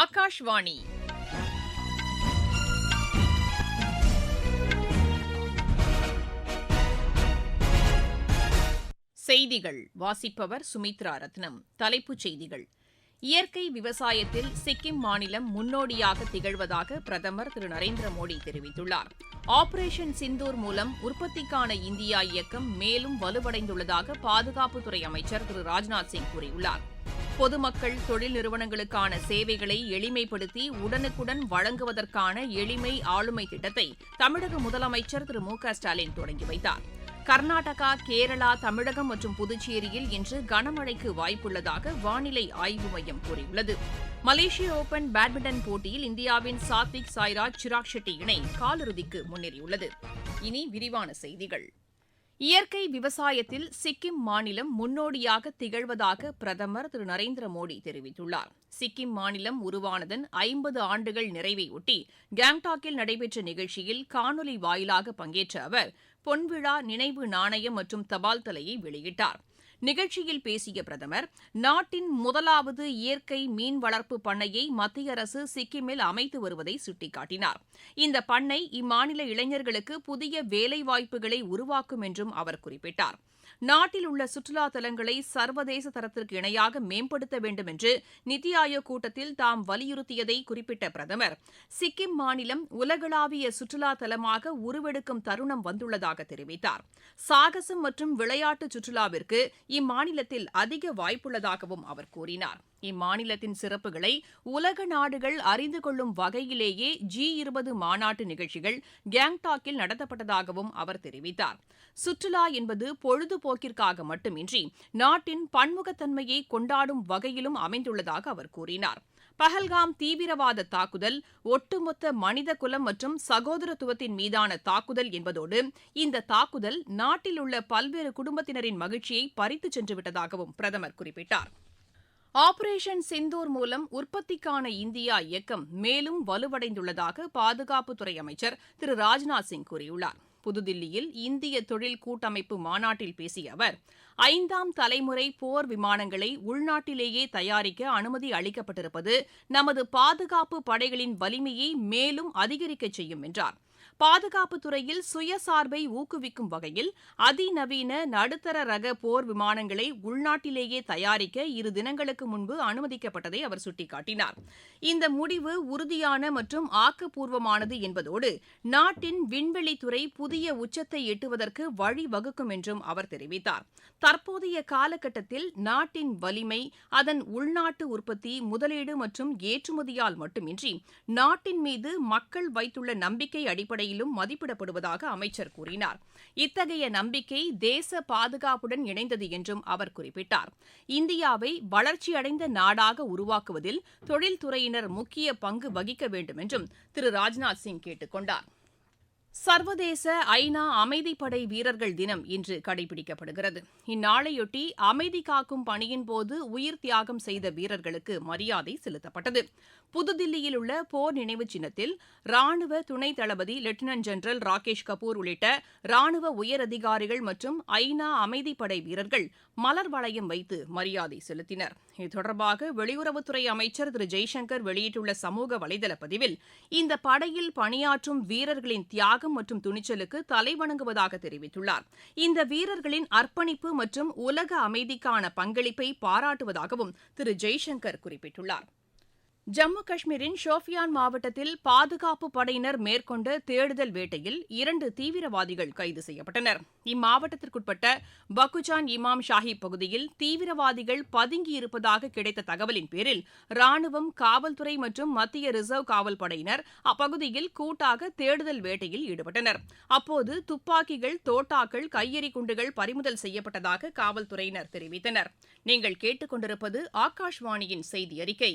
ஆகாஷ்வாணி. செய்திகள். வாசிப்பவர் சுமித்ரா ரத்னம். தலைப்புச் செய்திகள். இயற்கை விவசாயத்தில் சிக்கிம் மாநிலம் முன்னோடியாக திகழ்வதாக பிரதமர் திரு நரேந்திர மோடி தெரிவித்துள்ளார். ஆபரேஷன் சிந்தூர் மூலம் உற்பத்திக்கான இந்தியா இயக்கம் மேலும் வலுவடைந்துள்ளதாக பாதுகாப்புத்துறை அமைச்சர் திரு ராஜ்நாத் சிங் கூறியுள்ளார். பொதுமக்கள் தொழில் நிறுவனங்களுக்கான சேவைகளை எளிமைப்படுத்தி உடனுக்குடன் வழங்குவதற்கான எளிமை ஆளுமை திட்டத்தை தமிழக முதலமைச்சர் திரு மு க ஸ்டாலின் தொடங்கி வைத்தார். கர்நாடகா கேரளா தமிழகம் மற்றும் புதுச்சேரியில் இன்று கனமழைக்கு வாய்ப்புள்ளதாக வானிலை ஆய்வு மையம் கூறியுள்ளது. மலேசிய ஓபன் பேட்மிண்டன் போட்டியில் இந்தியாவின் சாத்விக் சாய்ராஜ் சிராக் ஷெட்டி இணை காலிறுதிக்கு முன்னேறியுள்ளது. இனி விரிவான செய்திகள். இயற்கை விவசாயத்தில் சிக்கிம் மாநிலம் முன்னோடியாக திகழ்வதாக பிரதமர் திரு நரேந்திர மோடி தெரிவித்துள்ளார். சிக்கிம் மாநிலம் உருவானதன் ஐம்பது ஆண்டுகள் நிறைவையொட்டி கேங்டாக்கில் நடைபெற்ற நிகழ்ச்சியில் காணொலி வாயிலாக பங்கேற்ற அவர் பொன்விழா நினைவு நாணயம் மற்றும் தபால் தலையை வெளியிட்டார். நிகழ்ச்சியில் பேசிய பிரதமர் நாட்டின் முதலாவது இயற்கை மீன் வளர்ப்பு பண்ணையை மத்திய அரசு சிக்கிமில் அமைத்து வருவதை சுட்டிக்காட்டினார். இந்த பண்ணை இம்மாநில இளைஞர்களுக்கு புதிய வேலைவாய்ப்புகளை உருவாக்கும் என்றும் அவர் குறிப்பிட்டார். நாட்டில் உள்ள சுற்றுலா தலங்களை சர்வதேச தரத்திற்கு இணையாக மேம்படுத்த வேண்டும் என்று நித்தி ஆயோக் கூட்டத்தில் தாம் வலியுறுத்தியதை குறிப்பிட்ட பிரதமர். சிக்கிம் மாநிலம் உலகளாவிய சுற்றுலா தலமாக உருவெடுக்கும் தருணம் வந்துள்ளதாக தெரிவித்தார். சாகசம் மற்றும் விளையாட்டு சுற்றுலாவிற்கு இம்மாநிலத்தில் அதிக வாய்ப்புள்ளதாகவும் அவர் கூறினார். இம்மாநிலத்தின் சிறப்புகளை உலக நாடுகள் அறிந்து கொள்ளும் வகையிலேயே ஜி இருபது மாநாட்டு நிகழ்ச்சிகள் கேங்டாக்கில் நடத்தப்பட்டதாகவும் அவர் தெரிவித்தார். சுற்றுலா என்பது பொழுதுபோக்கிற்காக மட்டுமின்றி நாட்டின் பன்முகத்தன்மையை கொண்டாடும் வகையிலும் அமைந்துள்ளதாக அவர் கூறினார். பஹல்காம் தீவிரவாத தாக்குதல் ஒட்டுமொத்த மனித குலம் மற்றும் சகோதரத்துவத்தின் மீதான தாக்குதல் என்பதோடு இந்த தாக்குதல் நாட்டில் உள்ள பல்வேறு குடும்பத்தினரின் மகிழ்ச்சியை பறித்துச் சென்றுவிட்டதாகவும் பிரதமர் குறிப்பிட்டார். ஆபரேஷன் சிந்தூர் மூலம் உற்பத்திக்கான இந்தியா இயக்கம் மேலும் வலுவடைந்துள்ளதாக பாதுகாப்புத்துறை அமைச்சர் திரு ராஜ்நாத் சிங் கூறியுள்ளார். புதுதில்லியில் இந்திய தொழில் கூட்டமைப்பு மாநாட்டில் பேசிய அவர் ஐந்தாம் தலைமுறை போர் விமானங்களை உள்நாட்டிலேயே தயாரிக்க அனுமதி அளிக்கப்பட்டிருப்பது நமது பாதுகாப்பு படைகளின் வலிமையை மேலும் அதிகரிக்கச் செய்யும் என்றார். பாதுகாப்பு துறையில் சுயசார்பை ஊக்குவிக்கும் வகையில் அதிநவீன நடுத்தர ரக போர் விமானங்களை உள்நாட்டிலேயே தயாரிக்க இரு தினங்களுக்கு முன்பு அனுமதிக்கப்பட்டதை அவர் சுட்டிக்காட்டினார். இந்த முடிவு உறுதியான மற்றும் ஆக்கப்பூர்வமானது என்பதோடு நாட்டின் விண்வெளித்துறை புதிய உச்சத்தை எட்டுவதற்கு வழிவகுக்கும் என்றும் அவர் தெரிவித்தார். தற்போதைய காலகட்டத்தில் நாட்டின் வலிமை அதன் உள்நாட்டு உற்பத்தி முதலீடு மற்றும் ஏற்றுமதியால் மட்டுமின்றி நாட்டின் மீது மக்கள் வைத்துள்ள நம்பிக்கை முறையிலும் மதிப்பிடப்படுவதாக அமைச்சர் கூறினார். இத்தகைய நம்பிக்கை தேச பாதுகாப்புடன் இணைந்தது என்றும் அவர் குறிப்பிட்டார். இந்தியாவை வளர்ச்சியடைந்த நாடாக உருவாக்குவதில் தொழில்துறையினர் முக்கிய பங்கு வகிக்க வேண்டும் என்றும் திரு ராஜ்நாத் சிங் கேட்டுக் கொண்டாா் சர்வதேச ஐநா அமைதிப்படை வீரர்கள் தினம் இன்று கடைபிடிக்கப்படுகிறது. இந்நாளையொட்டி அமைதி காக்கும் பணியின் போது உயிர் தியாகம் செய்த வீரர்களுக்கு மரியாதை செலுத்தப்பட்டது. புதுதில்லியில் உள்ள போர் நினைவு சின்னத்தில் ராணுவ துணை தளபதி லெப்டினன்ட் ஜெனரல் ராகேஷ் கபூர் உள்ளிட்ட ராணுவ உயரதிகாரிகள் மற்றும் ஐநா அமைதிப்படை வீரர்கள் மலர் வளையம் வைத்து மரியாதை செலுத்தினர். இது தொடர்பாக வெளியுறவுத்துறை அமைச்சர் திரு. ஜெய்சங்கர் வெளியிட்டுள்ள சமூக வலைதள பதிவில் இந்த படையில் பணியாற்றும் வீரர்களின் தியாகம் மற்றும் துணிச்சலுக்கு தலைவணங்குவதாக தெரிவித்துள்ளார். இந்த வீரர்களின் அர்ப்பணிப்பு மற்றும் உலக அமைதிக்கான பங்களிப்பை பாராட்டுவதாகவும் திரு ஜெய்சங்கர் குறிப்பிட்டுள்ளார். ஜம்மு காஷ்மீரின் ஷோபியான் மாவட்டத்தில் பாதுகாப்பு படையினர் மேற்கொண்ட தேடுதல் வேட்டையில் இரண்டு தீவிரவாதிகள் கைது செய்யப்பட்டனர். இம்மாவட்டத்திற்குட்பட்ட பக்குஜான் இமாம் ஷாஹிப் பகுதியில் தீவிரவாதிகள் பதுங்கியிருப்பதாக கிடைத்த தகவலின் பேரில் ராணுவம் காவல்துறை மற்றும் மத்திய ரிசர்வ் காவல் படையினர் அப்பகுதியில் கூட்டாக தேடுதல் வேட்டையில் ஈடுபட்டனர். அப்போது துப்பாக்கிகள் தோட்டாக்கள் கையெறி குண்டுகள் பறிமுதல் செய்யப்பட்டதாக காவல்துறையினர் தெரிவித்தனர். நீங்கள் கேட்டுக்கொண்டிருப்பது ஆகாஷ்வாணியின் செய்தி அறிக்கை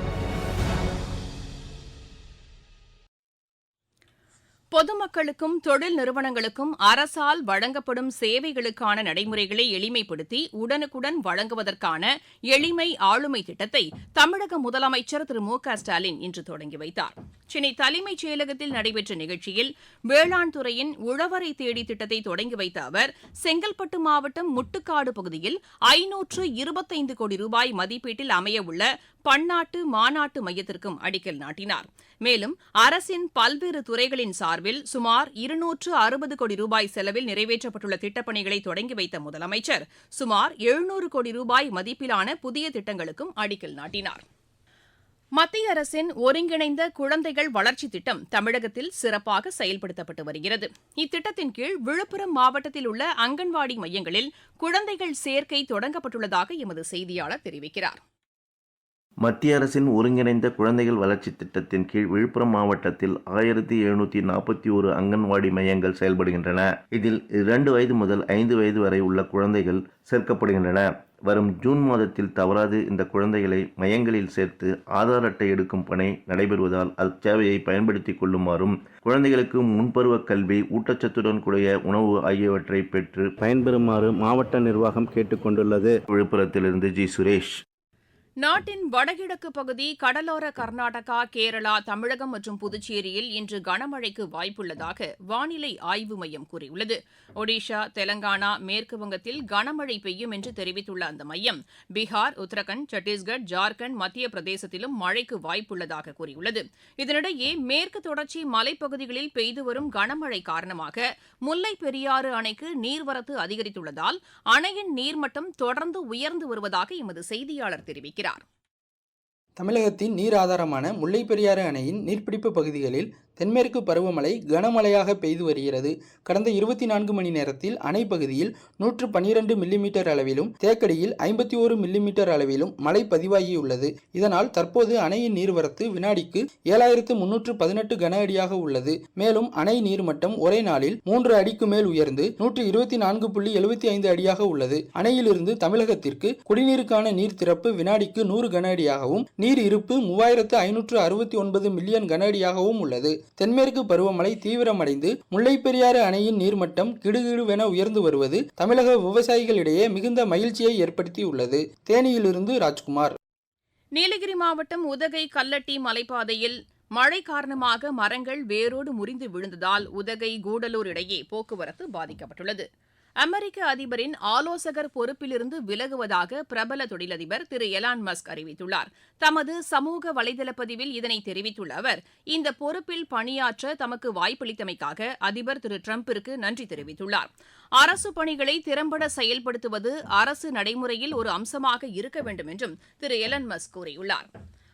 பொதுமக்களுக்கும் தொழில் நிறுவனங்களுக்கும் அரசால் வழங்கப்படும் சேவைகளுக்கான நடைமுறைகளை எளிமைப்படுத்தி உடனுக்குடன் வழங்குவதற்கான எளிமை ஆளுமை திட்டத்தை தமிழக முதலமைச்சர் திரு மு க ஸ்டாலின் இன்று தொடங்கி வைத்தார். சென்னை தலைமைச் செயலகத்தில் நடைபெற்ற நிகழ்ச்சியில் வேளாண் துறையின் உழவரை தேடி திட்டத்தை தொடங்கி வைத்த அவர் செங்கல்பட்டு மாவட்டம் முட்டுக்காடு பகுதியில் ஐநூற்று இருபத்தைந்து கோடி ரூபாய் மதிப்பீட்டில் அமையவுள்ள பன்னாட்டு மாநாட்டு மையத்திற்கும் அடிக்கல் நாட்டினார். மேலும் அரசின் பல்வேறு துறைகளின் சார்பில் சுமார் இருநூற்று அறுபது கோடி ரூபாய் செலவில் நிறைவேற்றப்பட்டுள்ள திட்டப்பணிகளை தொடங்கி வைத்த முதலமைச்சர் சுமார் எழுநூறு கோடி ரூபாய் மதிப்பிலான புதிய திட்டங்களுக்கும் அடிக்கல் நாட்டினார். மத்திய அரசின் ஒருங்கிணைந்த குழந்தைகள் வளர்ச்சி திட்டம் தமிழகத்தில் சிறப்பாக செயல்படுத்தப்பட்டு வருகிறது. இத்திட்டத்தின் கீழ் விழுப்புரம் மாவட்டத்தில் உள்ள அங்கன்வாடி மையங்களில் குழந்தைகள் சேர்க்கை தொடங்கப்பட்டுள்ளதாக எமது செய்தியாளர் தெரிவிக்கிறார். மத்திய அரசின் ஒருங்கிணைந்த குழந்தைகள் வளர்ச்சி திட்டத்தின் கீழ் விழுப்புரம் மாவட்டத்தில் ஆயிரத்தி எழுநூற்றி நாற்பத்தி ஒரு அங்கன்வாடி மையங்கள் செயல்படுகின்றன. இதில் இரண்டு வயது முதல் ஐந்து வயது வரை உள்ள குழந்தைகள் சேர்க்கப்படுகின்றன. வரும் ஜூன் மாதத்தில் தவறாது இந்த குழந்தைகளை மையங்களில் சேர்த்து ஆதார் அட்டை எடுக்கும் பணி நடைபெறுவதால் அச்சேவையை பயன்படுத்திக் கொள்ளுமாறும் குழந்தைகளுக்கு முன்பருவ கல்வி ஊட்டச்சத்துடன் கூடிய உணவு ஆகியவற்றை பெற்று பயன்பெறுமாறு மாவட்ட நிர்வாகம் கேட்டுக்கொண்டுள்ளது விழுப்புரத்திலிருந்து ஜி. சுரேஷ். நாட்டின் வடகிழக்கு பகுதி கடலோர கர்நாடகா கேரளா தமிழகம் மற்றும் புதுச்சேரியில் இன்று கனமழைக்கு வாய்ப்புள்ளதாக வானிலை ஆய்வு மையம் கூறியுள்ளது. ஒடிஷா தெலங்கானா மேற்குவங்கத்தில் கனமழை பெய்யும் என்று தெரிவித்துள்ள அந்த மையம் பீகார் உத்தரகண்ட் சத்தீஸ்கர் ஜார்க்கண்ட் மத்திய பிரதேசத்திலும் மழைக்கு வாய்ப்புள்ளதாக கூறியுள்ளது. இதனிடையே மேற்கு தொடர்ச்சி மலைப்பகுதிகளில் பெய்து வரும் கனமழை காரணமாக முல்லை பெரியாறு அணைக்கு நீர்வரத்து அதிகரித்துள்ளதால் அணையின் நீர்மட்டம் தொடர்ந்து உயர்ந்து வருவதாக எமது செய்தியாளர் தெரிவிக்கிறார். தமிழகத்தின் நீர் ஆதாரமான முல்லைப்பெரியாறு அணையின் நீர்பிடிப்பு பகுதிகளில் தென்மேற்கு பருவமழை கனமழையாக பெய்து வருகிறது. கடந்த இருபத்தி நான்கு மணி நேரத்தில் அணை பகுதியில் நூற்று பன்னிரண்டு மில்லிமீட்டர் அளவிலும் தேக்கடியில் ஐம்பத்தி ஒரு மில்லிமீட்டர் அளவிலும் மழை பதிவாகியுள்ளது. இதனால் தற்போது அணையின் நீர்வரத்து வினாடிக்கு ஏழாயிரத்து முன்னூற்று பதினெட்டு கன அடியாக உள்ளது. மேலும் அணை நீர்மட்டம் ஒரே நாளில் மூன்று அடிக்கு மேல் உயர்ந்து நூற்று இருபத்தி நான்கு புள்ளி எழுபத்தி ஐந்து அடியாக உள்ளது. அணையிலிருந்து தமிழகத்திற்கு குடிநீருக்கான நீர் திறப்பு வினாடிக்கு நூறு கன அடியாகவும் நீர் இருப்பு மூவாயிரத்து ஐநூற்று அறுபத்தி ஒன்பது மில்லியன் கன அடியாகவும் உள்ளது. தென்மேற்கு பருவமழை தீவிரமடைந்து முல்லைப்பெரியாறு அணையின் நீர்மட்டம் கிடுகிடுவென உயர்ந்து வருவது தமிழக விவசாயிகளிடையே மிகுந்த மகிழ்ச்சியை ஏற்படுத்தியுள்ளது. தேனியிலிருந்து ராஜ்குமார். நீலகிரி மாவட்டம் உதகை கல்லட்டி மலைப்பாதையில் மழை காரணமாக மரங்கள் வேரோடு முறிந்து விழுந்ததால் உதகை கூடலூர் இடையே போக்குவரத்து பாதிக்கப்பட்டுள்ளது. அமெரிக்க அதிபரின் ஆலோசகர் பொறுப்பிலிருந்து விலகுவதாக பிரபல தொழிலதிபர் திரு எலான் மஸ்க் அறிவித்துள்ளார். தமது சமூக வலைதள பதிவில் இதனை தெரிவித்துள்ள அவர் இந்த பொறுப்பில் பணியாற்ற தமக்கு வாய்ப்பளித்தமைக்காக அதிபர் திரு டிரம்பிற்கு நன்றி தெரிவித்துள்ளார். அரசு பணிகளை திறம்பட செயல்படுத்துவது அரசு நடைமுறையில் ஒரு அம்சமாக இருக்க வேண்டும் என்றும் திரு எலன் மஸ்க் கூறியுள்ளார்.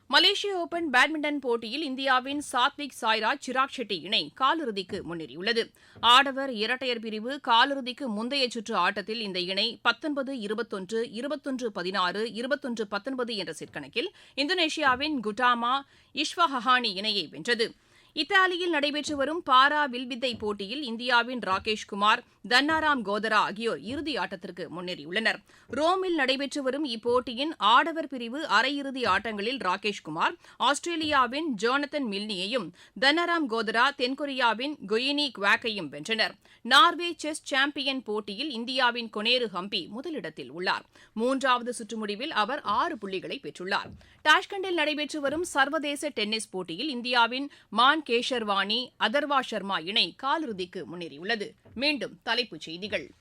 மலேசிய ஓபன் பேட்மிண்டன் போட்டியில் இந்தியாவின் சாத்விக் சாய்ராஜ் சிராக் ஷெட்டி இணை காலிறுதிக்கு முன்னேறியுள்ளது. ஆடவர் இரட்டையர் பிரிவு காலிறுதிக்கு முந்தைய சுற்று ஆட்டத்தில் இந்த இணை பத்தொன்பது இருபத்தொன்று இருபத்தொன்று பதினாறு இருபத்தொன்று பத்தொன்பது என்ற செட் கணக்கில் இந்தோனேஷியாவின் குட்டாமா இஷ்வஹானி இணையை வென்றது. இத்தாலியில் நடைபெற்று வரும் பாரா வில்வித்தை போட்டியில் இந்தியாவின் ராகேஷ் குமார் தன்னாராம் கோதரா ஆகியோர் இறுதி ஆட்டத்திற்கு முன்னேறியுள்ளனர். ரோமில் நடைபெற்று வரும் இப்போட்டியின் ஆடவர் பிரிவு அரையிறுதி ஆட்டங்களில் ராகேஷ் குமார் ஆஸ்திரேலியாவின் ஜோனத்தன் மில்னியையும் தன்னாராம் கோதரா தென்கொரியாவின் கொயினி குவாக்கையும் வென்றனர். நார்வே செஸ் சாம்பியன் போட்டியில் இந்தியாவின் கொனேரு ஹம்பி முதலிடத்தில் உள்ளார். மூன்றாவது சுற்று முடிவில் அவர் ஆறு புள்ளிகளை பெற்றுள்ளார். டாஷ்கண்டில் நடைபெற்று வரும் சர்வதேச டென்னிஸ் போட்டியில் இந்தியாவின் மான் கேஷர்வாணி அதர்வா சர்மா இணை காலிறுதிக்கு முன்னேறியுள்ளது. மீண்டும் தலைப்புச் செய்திகள்.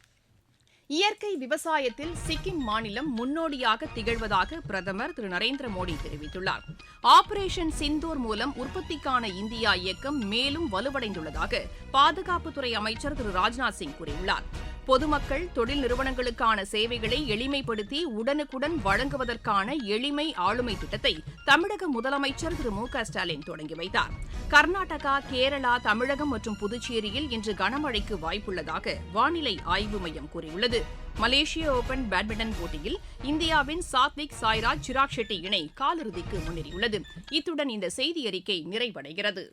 இயற்கை விவசாயத்தில் சிக்கிம் மாநிலம் முன்னோடியாக திகழ்வதாக பிரதமர் திரு. நரேந்திர மோடி தெரிவித்துள்ளார். ஆபரேஷன் சிந்தூர் மூலம் உற்பத்திக்கான இந்தியா இயக்கம் மேலும் வலுவடைந்துள்ளதாக பாதுகாப்புத்துறை அமைச்சர் திரு. ராஜ்நாத் சிங் கூறியுள்ளார். பொதுமக்கள் தொழில் நிறுவனங்களுக்கான சேவைகளை எளிமைப்படுத்தி உடனுக்குடன் வழங்குவதற்கான எளிமை ஆளுமை திட்டத்தை தமிழக முதலமைச்சர் திரு மு க ஸ்டாலின் தொடங்கி வைத்தார். கர்நாடகா கேரளா தமிழகம் மற்றும் புதுச்சேரியில் இன்று கனமழைக்கு வாய்ப்புள்ளதாக வானிலை ஆய்வு மையம் கூறியுள்ளது. மலேசிய ஓபன் பேட்மிண்டன் போட்டியில் இந்தியாவின் சாத்விக் சாய்ராஜ் சிராக் ஷெட்டி இணை காலிறுதிக்கு முன்னேறியுள்ளது. இத்துடன் இந்த செய்தி அறிக்கை நிறைவடைகிறது.